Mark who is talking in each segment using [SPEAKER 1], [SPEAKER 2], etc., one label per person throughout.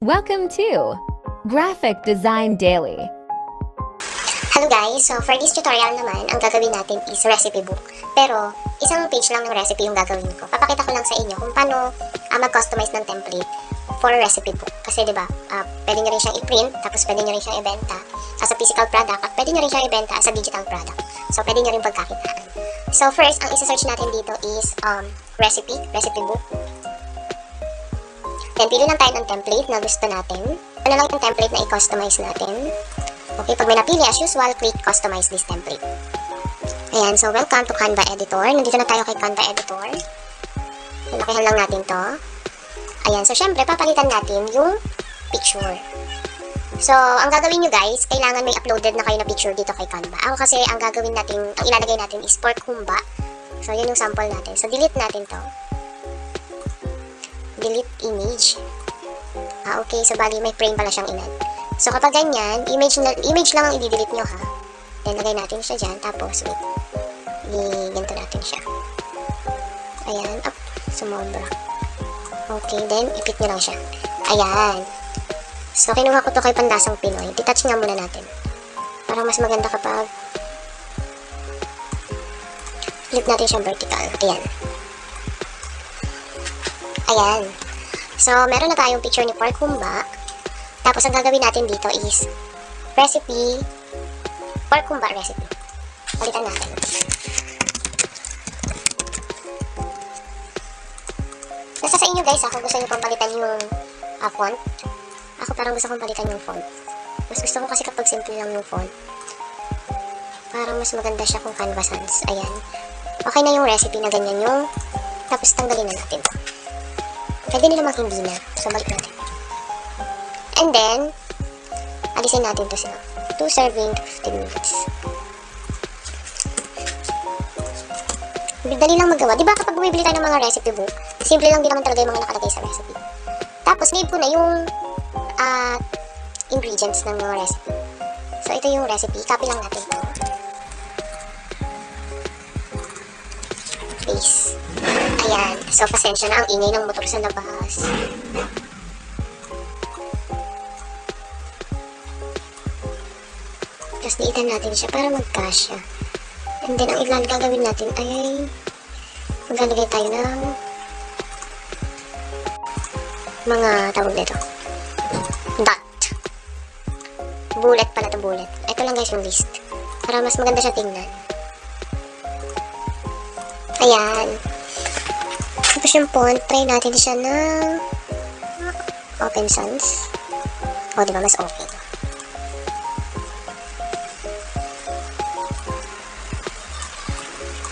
[SPEAKER 1] Welcome to Graphic Design Daily.
[SPEAKER 2] Hello guys! So for this tutorial naman, ang gagawin natin is recipe book. Pero, isang page lang ng recipe yung gagawin ko. Papakita ko lang sa inyo kung paano ah, mag-customize ng template for recipe book. Kasi di ba, ah, pwede nyo rin siyang i-print, tapos pwede nyo rin siyang ibenta as a physical product, at pwede nyo rin siyang ibenta as a digital product. So, pwede nyo rin pagkakitaan. So, first, ang isa-search natin dito is um, recipe, recipe book. Then, pili lang tayo ng template na gusto natin. Ano lang yung template na i-customize natin. Okay, pag may napili, as usual, click Customize this template. Ayan, so welcome to Canva Editor. Nandito na tayo kay Canva Editor. Lakihan lang natin to. Ayan, so syempre, papalitan natin yung picture. So, ang gagawin nyo guys, kailangan may uploaded na kayo na picture dito kay Canva. Ako kasi, ang gagawin natin, ang ilalagay natin is pork humba. So, yun yung sample natin. So, delete natin to. Delete image. Ah, okay. So, bali, may frame pala siyang inad. So, kapag ganyan, image, na, image lang ang i-delete nyo, ha? Then, lagay natin siya dyan. Tapos, wait. I-ganto natin siya. Ayan. Up. Sumobra. Okay. Then, ipit nyo lang siya. Ayan. So, kinuha ko to kay Pandasang Pinoy. Detach nga muna natin. Para mas maganda kapag flip natin siya vertical. Ayan. Ayan. So, meron na tayong picture ni Pork Humba. Tapos, ang gagawin natin dito is recipe, pork humba recipe. Palitan natin. Nasa sa inyo guys, ako gusto nyo pang palitan yung ah, font. Ako parang gusto kong palitan yung font. Mas gusto ko kasi kapag simple lang yung font. Parang mas maganda siya kung canvas sans. Ayan. Okay na yung recipe na ganyan yung tapos tanggalin na natin. Pwede na namang hindi na. So, balik natin. And then, alisin natin to sila. 2 serving to 15 minutes. Dali lang magawa. Di ba kapag bumibili tayo ng mga recipe book, simple lang din naman talaga yung mga nakalagay sa recipe. Tapos, name ko na yung ah, ingredients ng mga recipe. So, ito yung recipe. Copy lang natin to. Paste. Ayan. So, pasensya na ang ingay ng motor sa labas. Tapos niitan natin siya para magkasya. And then, ang ilan gagawin natin ay maglalagay tayo ng mga tawag nito. Dot. Bullet pala to bullet. Ito lang guys yung list. Para mas maganda siya tingnan. Ayan. Tapos yung font, try natin siya ng Open Sans. O, di ba mas okay.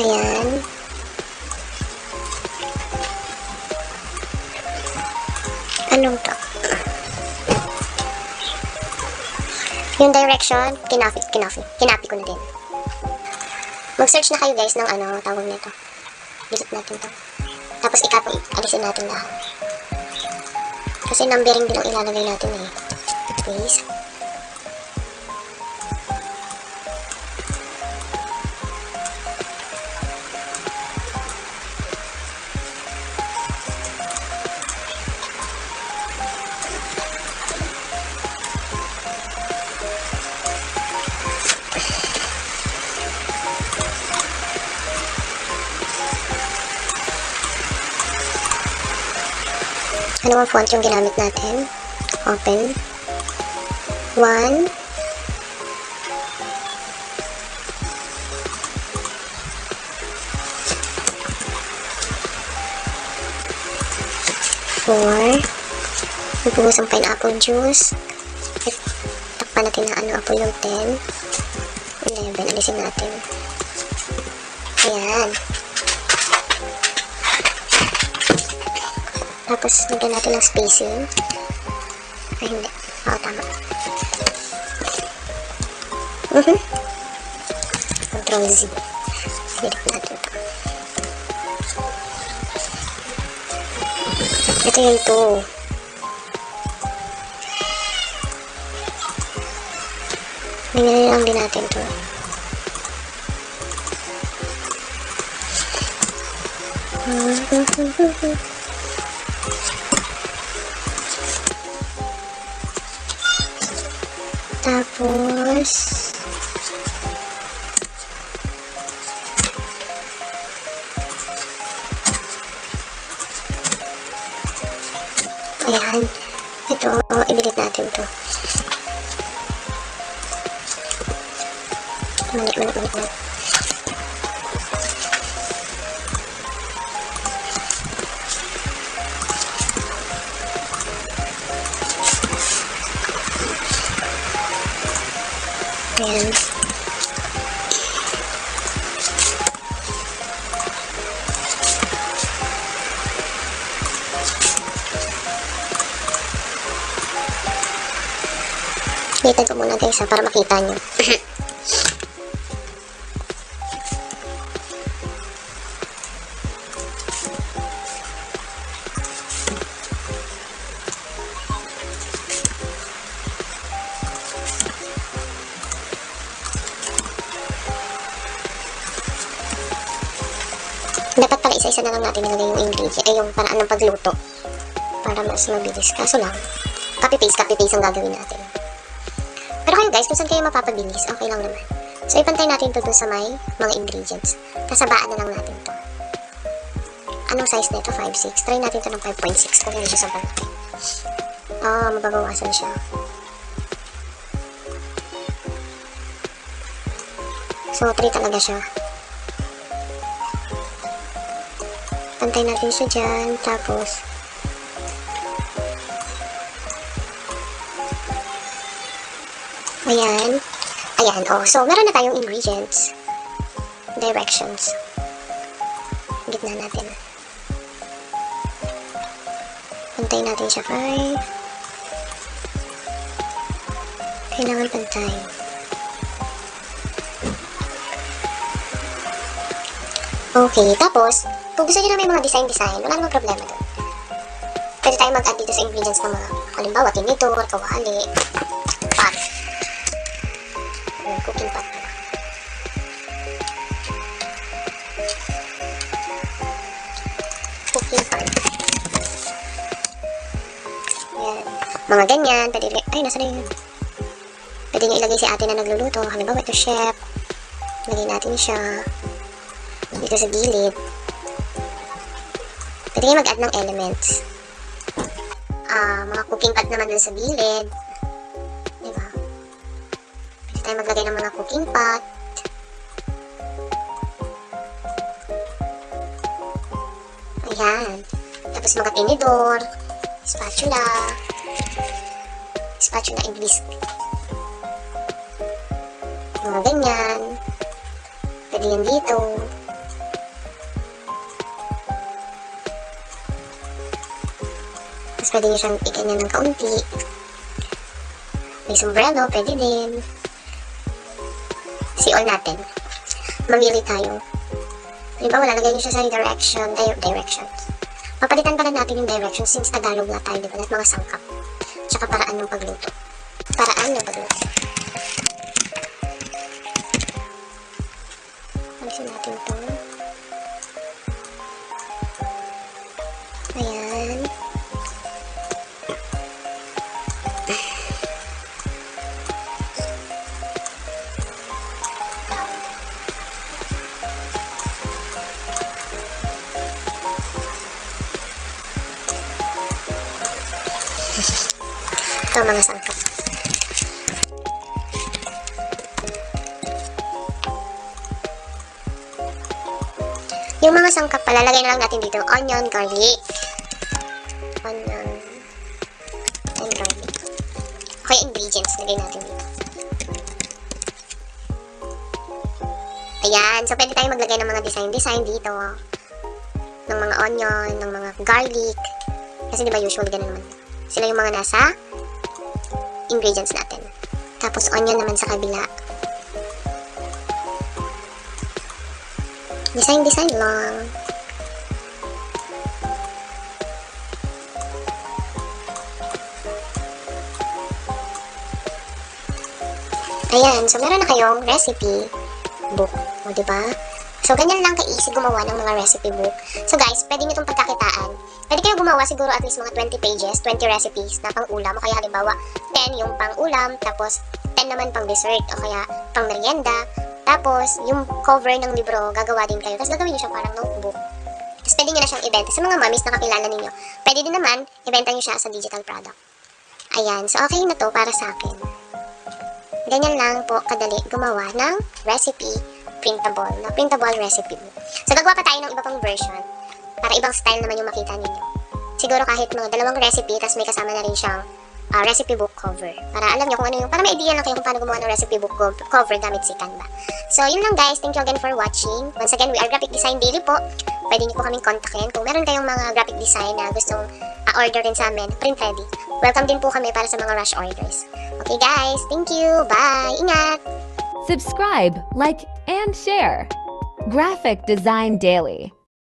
[SPEAKER 2] Ayan. Anong to? Yung direction, kinapi, kinapi, kinapi ko na din. Mag-search na kayo guys ng ano, tawag nito. Delete natin to. Tapos ikapo, alisin natin lahat. Kasi numbering din ang ilalagay natin eh. Please. Ano ang font yung ginamit natin? Open. One. Four. Nagpuhos ang pineapple juice. At takpan natin na ano apple yung 10. 11. Alisin natin. Ayan. Tapos, lagyan natin ng spacing. Ay, hindi. Oo, tama. Mhm. Control Z. Delete natin ito. Ito yung 2. Binili lang din natin to. Tapos, ayan. Ito, ibilit natin to. Mali, mali, mali, mali. Ayan. Litan ko muna guys ha, para makita nyo. Dapat pala isa-isa na lang natin nilagay yung ingredient, ay yung paraan ng pagluto. Para mas mabilis. Kaso lang, copy-paste, copy-paste ang gagawin natin. Pero kayo guys, kung saan kayo mapapabilis, okay lang naman. So, ipantay natin to dun sa may mga ingredients. Kasabaan na lang natin to. Anong size nito? 5.6. Try natin to ng 5.6 kung hindi siya sa malaki. Ah, mababawasan siya. So, 3 talaga siya. Pantay natin siya dyan. Tapos, ayan. Ayan, oh. So, meron na tayong ingredients. Directions. Gitna natin. Pantay natin siya, fry. Kailangan pantay. Okay, tapos, kung gusto nyo na may mga design-design, wala namang problema doon. Pwede tayo mag-add dito sa ingredients ng mga, halimbawa, tinidor, kawali, pot. Yung cooking pot. Cooking pot. Yan. Mga ganyan, pwede, ay, nasa na yun? Pwede nyo ilagay si ate na nagluluto. Halimbawa, ito chef. Lagay natin siya dito sa gilid. Pwede kayo mag-add ng elements. Ah, mga cooking pot naman dun sa gilid. Diba? Pwede tayo maglagay ng mga cooking pot. Ayan. Tapos mga tinidor, spatula, spatula and whisk. Mga ganyan. Pwede yan dito. Tapos pwede nyo siyang iganyan ng kaunti. May sombrero, pwede din. See all natin. Mamili tayo. Halimbawa, lalagay nyo siya sa direction, di- directions. Papalitan pala natin yung direction since Tagalog na tayo, di ba? At mga sangkap. Tsaka paraan ng pagluto. Paraan ng pagluto. Ito mga sangkap. Yung mga sangkap pala, lagay na lang natin dito. Onion, garlic. Onion. And garlic. Okay, ingredients. Lagay natin dito. Ayan. So, pwede tayo maglagay ng mga design-design dito. Ng mga onion, ng mga garlic. Kasi di ba usually ganun naman. Sila yung mga nasa ingredients natin. Tapos onion naman sa kabila. Design, design lang. Ayan, so meron na kayong recipe book. O, di ba? So, ganyan lang ka-easy gumawa ng mga recipe book. So, guys, pwede nyo itong pagkakitaan. Pwede kayo gumawa siguro at least mga 20 pages, 20 recipes na pang-ulam. O kaya halimbawa, 10 yung pang-ulam, tapos pen naman pang dessert o kaya pang merienda. Tapos, yung cover ng libro, gagawa din kayo. Tapos gagawin nyo siya parang notebook. Tapos pwede nyo na siyang ibenta. Sa mga mommies na kakilala ninyo, pwede din naman, ibenta nyo siya sa digital product. Ayan, so okay na to para sa akin. Ganyan lang po kadali gumawa ng recipe printable, na printable recipe. So gagawa pa tayo ng iba pang version para ibang style naman yung makita ninyo. Siguro kahit mga dalawang recipe, tapos may kasama na rin siyang ah, recipe book cover. Para alam nyo kung ano yung, para may idea lang kayo kung paano gumawa ng recipe book co- cover gamit si Canva. So, yun lang guys. Thank you again for watching. Once again, we are Graphic Design Daily po. Pwede niyo po kaming kontakin. Kung meron kayong mga graphic design na gustong ah, order din sa amin, print ready. Welcome din po kami para sa mga rush orders. Okay guys, thank you. Bye. Ingat!
[SPEAKER 1] Subscribe, like, and share. Graphic Design Daily.